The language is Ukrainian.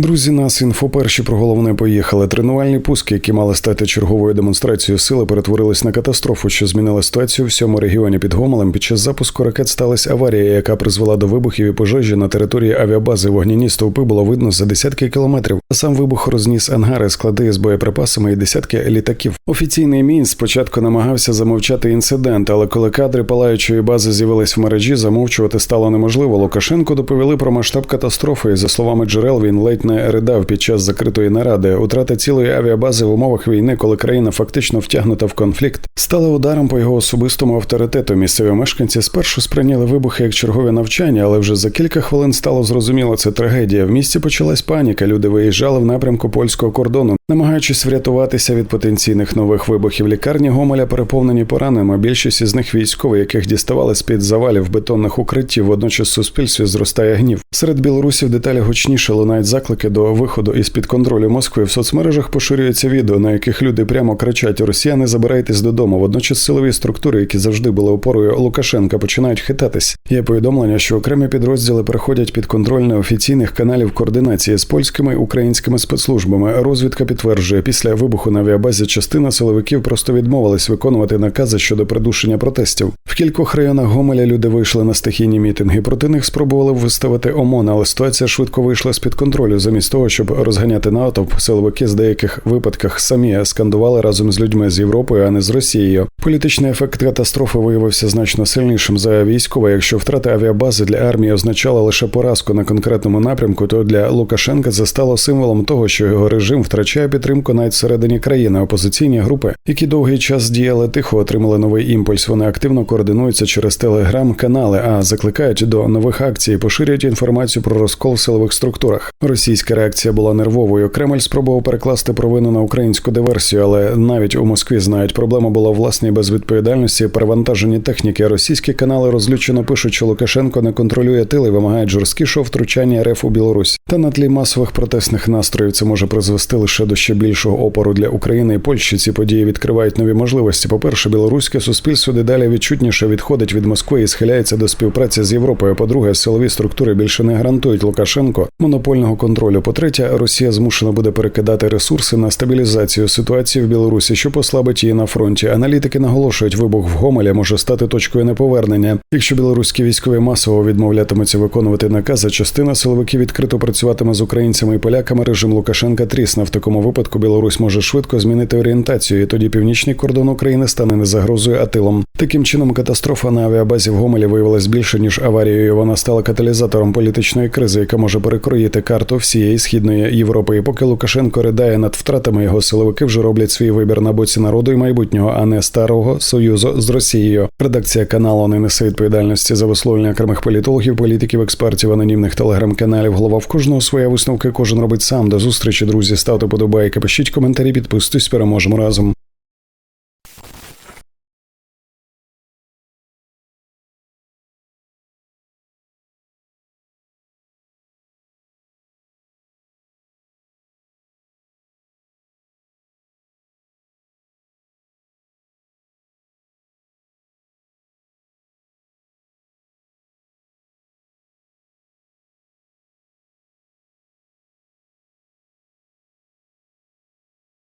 Друзі, нас інфо перші про головне поїхали. Тренувальні пуски, які мали стати черговою демонстрацією сили, перетворились на катастрофу, що змінила ситуацію у всьому регіоні під Гомелем. Під час запуску ракет сталася аварія, яка призвела до вибухів і пожежі на території авіабази. Вогняні стовпи було видно за десятки кілометрів. А сам вибух розніс ангари, склади з боєприпасами і десятки літаків. Офіційний мінськ спочатку намагався замовчати інцидент, але коли кадри палаючої бази з'явились в мережі, замовчувати стало неможливо. Лукашенко доповіли про масштаб катастрофи. І, за словами джерел, він ледь не ридав під час закритої наради. Утрата цілої авіабази в умовах війни, коли країна фактично втягнута в конфлікт, стала ударом по його особистому авторитету. Місцеві мешканці спершу сприйняли вибухи як чергові навчання, але вже за кілька хвилин стало зрозуміло, це трагедія. В місті почалась паніка. Люди виїжджали в напрямку польського кордону, намагаючись врятуватися від потенційних нових вибухів. Лікарні Гомеля переповнені пораненими. Більшість із них військові, яких діставали з під завалів бетонних укриттів. Водночас в суспільстві зростає гнів. Серед білорусів деталі гучніше лунають заклики до виходу із під контролю Москви. В соцмережах поширюється відео, на яких люди прямо кричать: Росіяни, забирайтесь додому. Водночас силові структури, які завжди були опорою Лукашенка, починають хитатись. Є повідомлення, що окремі підрозділи переходять під контроль неофіційних каналів координації з польськими українськими спецслужбами. Розвідка підтверджує, після вибуху на авіабазі частина силовиків просто відмовилась виконувати накази щодо придушення протестів. В кількох районах Гомеля люди вийшли на стихійні мітинги. Проти них спробували виставити ОМОН, але ситуація швидко вийшла з під контролю. Замість того, щоб розганяти натовп, силовики з деяких випадках самі скандували разом з людьми з Європою, а не з Росією. Політичний ефект катастрофи виявився значно сильнішим за військове. Якщо втрата авіабази для армії означала лише поразку на конкретному напрямку, то для Лукашенка це стало символом того, що його режим втрачає підтримку навіть всередині країни. Опозиційні групи, які довгий час діяли тихо, отримали новий імпульс. Вони активно координуються через телеграм-канали, а закликають до нових акцій, поширюють інформацію про розкол в силових структурах. Російська реакція була нервовою. Кремль спробував перекласти провину на українську диверсію, але навіть у Москві знають, проблема була власній безвідповідальності, перевантажені техніки. Російські канали розлючено пишуть, що Лукашенко не контролює тил і вимагають жорсткішого втручання РФ у Білорусь. Та на тлі масових протестних настроїв це може призвести лише до ще більшого опору для України і Польщі. Ці події відкривають нові можливості. По перше, білоруське суспільство дедалі відчутніше відходить від Москви і схиляється до співпраці з Європою. По-друге, силові структури більше не гарантують Лукашенко монопольного контролю. По третє, Росія змушена буде перекидати ресурси на стабілізацію ситуації в Білорусі, що послабить її на фронті. Аналітики наголошують, вибух в Гомелі може стати точкою неповернення. Якщо білоруські військові масово відмовлятимуться виконувати накази, частина силовиків відкрито працюватиме з українцями і поляками. Режим Лукашенка трісне. В такому випадку Білорусь може швидко змінити орієнтацію. і Тоді північний кордон України стане не загрозою, а тилом. Таким чином, катастрофа на авіабазі в Гомелі виявилась більше ніж аварією. Вона стала каталізатором політичної кризи, яка може перекроїти карту всієї східної Європи. І поки Лукашенко ридає над втратами, його силовики вже роблять свій вибір на боці народу і майбутнього, а не старого союзу з Росією. Редакція каналу не несе відповідальності за висловлення окремих політологів, політиків, експертів, анонімних телеграм-каналів. Голова в кожного своя висновки. Кожен робить сам. До зустрічі, друзі. Ставте подобайки, пишіть коментарі, підписуйтесь, переможемо разом.